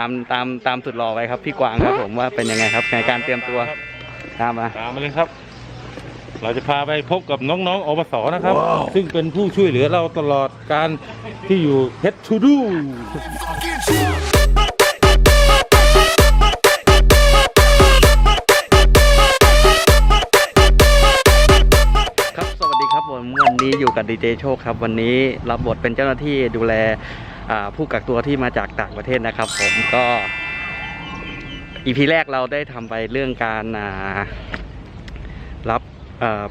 ตามตามตามสุดหล่อไว้ครับพี่กวางครับผมว่าเป็นยังไงครับในการเตรียมตัวตามมาตามมาเลยครับ เราจะพาไปพบกับน้องๆอบสนะครับ ซึ่งเป็นผู้ช่วยเหลือเราตลอดการที่อยู่เฮดทูดูครับสวัสดีครับผมวันนี้อยู่กับดีเจโชคครับ วันนี้รับบทเป็นเจ้าหน้าที่ดูแลอ่า ผู้กักตัวที่มาจากต่างประเทศนะครับ ผมก็อีพีแรกเราได้ทำไปเรื่องการรับ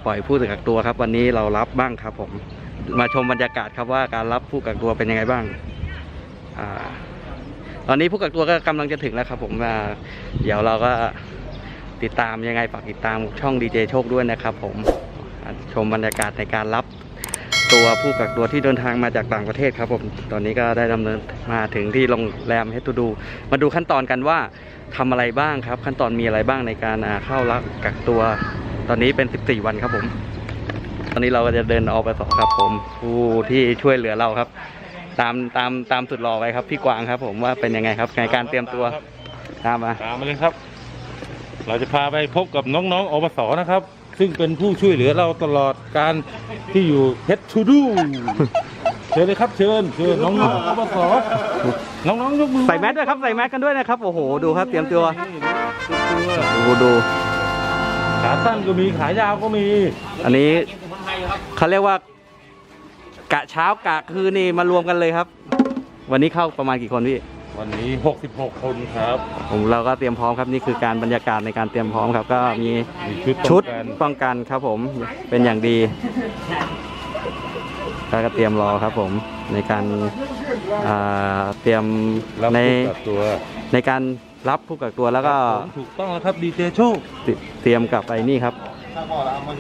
ปล่อยผู้กักตัวครับ วันนี้เรารับบ้างครับ ผมมาชมบรรยากาศครับว่าการรับผู้กักตัวเป็นยังไงบ้างอตอนนี้ผู้กักตัวก็กำลังจะถึงแล้วครับ ผมเดี๋ยวเราก็ติดตามยังไงฝากติดตามช่องดีเจโชคด้วยนะครับ ผมชมบรรยากาศในการรับ ตัวผู้กักตัวที่เดินทางมาจากต่างประเทศครับผม ตอนนี้ก็ได้ดำเนินมาถึงที่โรงแรมเฮตูดู มาดูขั้นตอนกันว่าทำอะไรบ้างครับ ขั้นตอนมีอะไรบ้างในการอ่าเข้ารับกักตัว ตอนนี้เป็น 14 วันครับผม ตอนนี้เราก็จะเดินออกไปสอครับผม ผู้ที่ช่วยเหลือเราครับ ตามตามตามสุดหล่อไว้ครับพี่กวางครับ ผมว่าเป็นยังไงครับในการเตรียมตัวตามมาตามมาเลยครับ เราจะพาไปพบกับน้องๆอบสนะครับ ซึ่งเป็นผู้ช่วยเหลือเราตลอดการที่อยู่เฮดทูดูเชิญเลยครับเชิญเชิญน้องๆอบสน้องๆยกมือใส่แมสด้วยครับใส่แมสกันด้วยนะครับโอ้โหดูครับเตรียมตัวนี่ดูดูขาสั้นก็มีขายาวก็มี อันนี้เขาเรียกว่ากะเช้ากะคืนนี่มารวมกันเลยครับ วันนี้เข้าประมาณกี่คนพี่ วันนี้ 66 คนครับผมเราก็เตรียมพร้อมครับนี่คือการบรรยากาศในการเตรียมพร้อมครับ ก็มีมีชุดชุดป้องกันป้องกันครับผมเป็นอย่างดีแล้วก็เตรียมรอครับผมในการอ่าเตรียมรับในผู้กักตัวในการรับผู้กักตัวแล้วก็ ผมถูกต้องแล้วครับดีเจโชคเตเตรียมกับไอ้นี่ครับ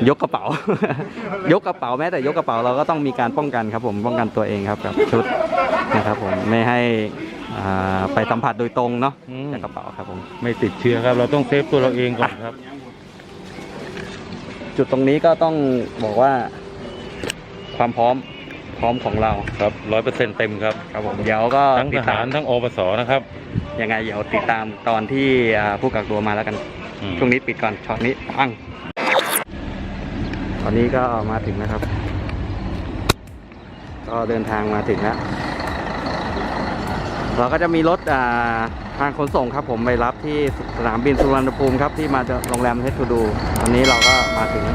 ยกกระเป๋า ยกกระเป๋าแม้แต่ยกกระเป๋าเราก็ต้องมีการป้องกันครับผมป้องกันตัวเองครับกับชุดนะครับผมไม่ให้ อ่าไปสัมผัสโดยตรงเนาะอืม จากกระเป๋าครับผม ไม่ติดเชื้อครับ เราต้องเซฟตัวเราเองก่อนครับ จุดตรงนี้ก็ต้องบอกว่า ความพร้อมพร้อมของเราครับร้อยเปอร์เซ็นต์เต็มครับ ครับผมเดี๋ยวก็ทั้งติทดตาหามรทั้งอบสนะครับยังไงเดี๋ยวติดตามตอนที่อ่าผู้กักตัวมาแล้วกัน อืม ช่วงนี้ปิดก่อนช็อตนี้ปังตอนนี้ก็มาถึงนะครับ ก็เดินทางมาถึงแล้ว เราก็จะมีรถทางขนส่งครับผมไปรับที่สนามบินสุวรรณภูมิครับที่มาจากโรงแรมเฮดทูดูตอนนี้เราก็มาถึง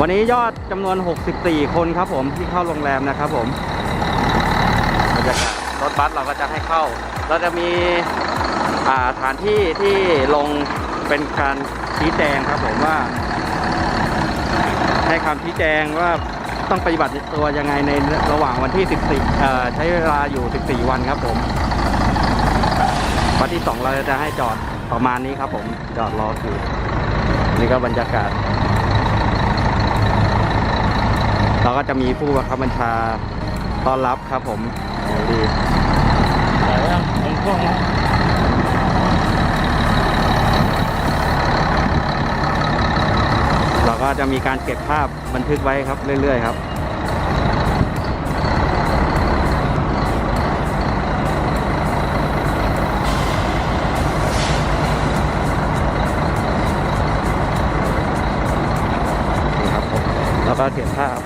วันนี้ยอดจำนวน 64 คนครับผมที่เข้าโรงแรมนะครับผมบรรยากาศรถบัสเราก็จะให้เข้า เราจะมีาสถานที่ที่ลงเป็นการชี้แจงครับผมว่า ให้คำชี้แจงว่าต้องปฏิบัติตัวยังไงในระหว่างวันที่ 14ใช้เวลาอยู่ 14 วันครับผม จะให้จอดประมาณนี้ครับผมจอดรออยู่นี่ก็บรรยากาศ เราก็จะมีผู้บังคับบัญชาต้อนรับครับผมดีไหนอะมันกล้องเราก็จะมีการเก็บภาพบันทึกไว้ครับเรื่อยๆครับ นี่ครับผม แล้วก็เก็บภาพ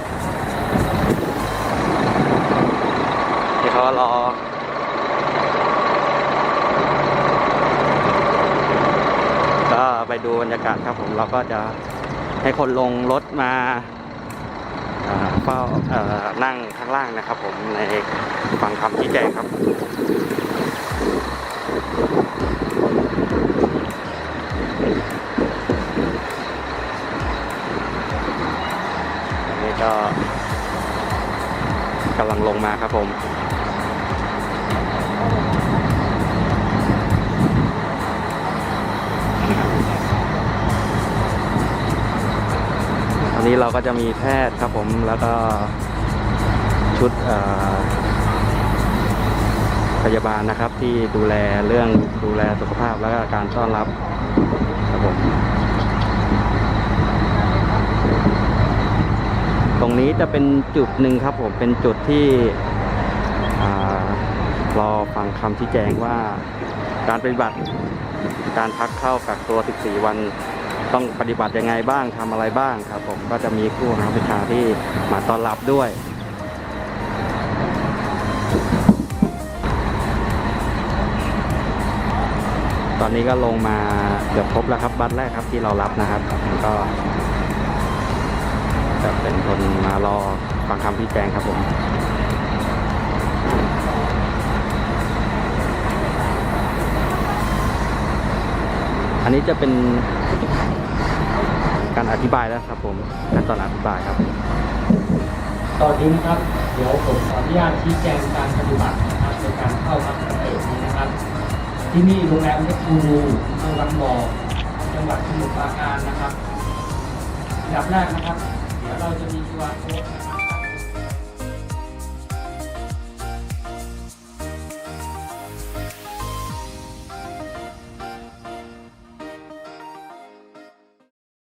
ที่เขารอก็ไปดูบรรยากาศครับผมเราก็จะให้คนลงรถมาเฝ้านั่งข้างล่างนะครับผมในฟังคำชี้แจงครับ นี้ก็กำลังลงมาครับผมตอนนี้เราก็จะมีแพทย์ครับผมแล้วก็ชุดพยาบาลนะครับที่ดูแลเรื่องดูแลสุขภาพแล้วก็การต้อนรับครับผม ตรงนี้จะเป็นจุดหนึ่งครับผมเป็นจุดที่รอฟังคำชี้แจงว่าการปฏิบัติการพักเข้ากักตัว 14 วัน ต้องปฏิบัติยังไงบ้างทำอะไรบ้างครับผมก็จะมีครูนักวิชาที่มาต้อนรับด้วยตอนนี้ก็ลงมาเกือบครบแล้วครับบัสแรกครับที่เรารับนะครับก็ จะเป็นคนมารอฟังคำพิแจงครับผมอันนี้จะเป็นการอธิบายแล้วครับผมขั้นตอนอธิบายครับตอนนี้นะครับ เดี๋ยวผมขออนุญาตชี้แจงการปฏิบัตินะครับในการเข้าพักเตจนี้นะครับ ที่นี่โรงแรมเพชรบูรูอำเภอวังบ่อจังหวัดสมุทรปราการนะครับอันดับแรกนะครับ เดี๋ยวเ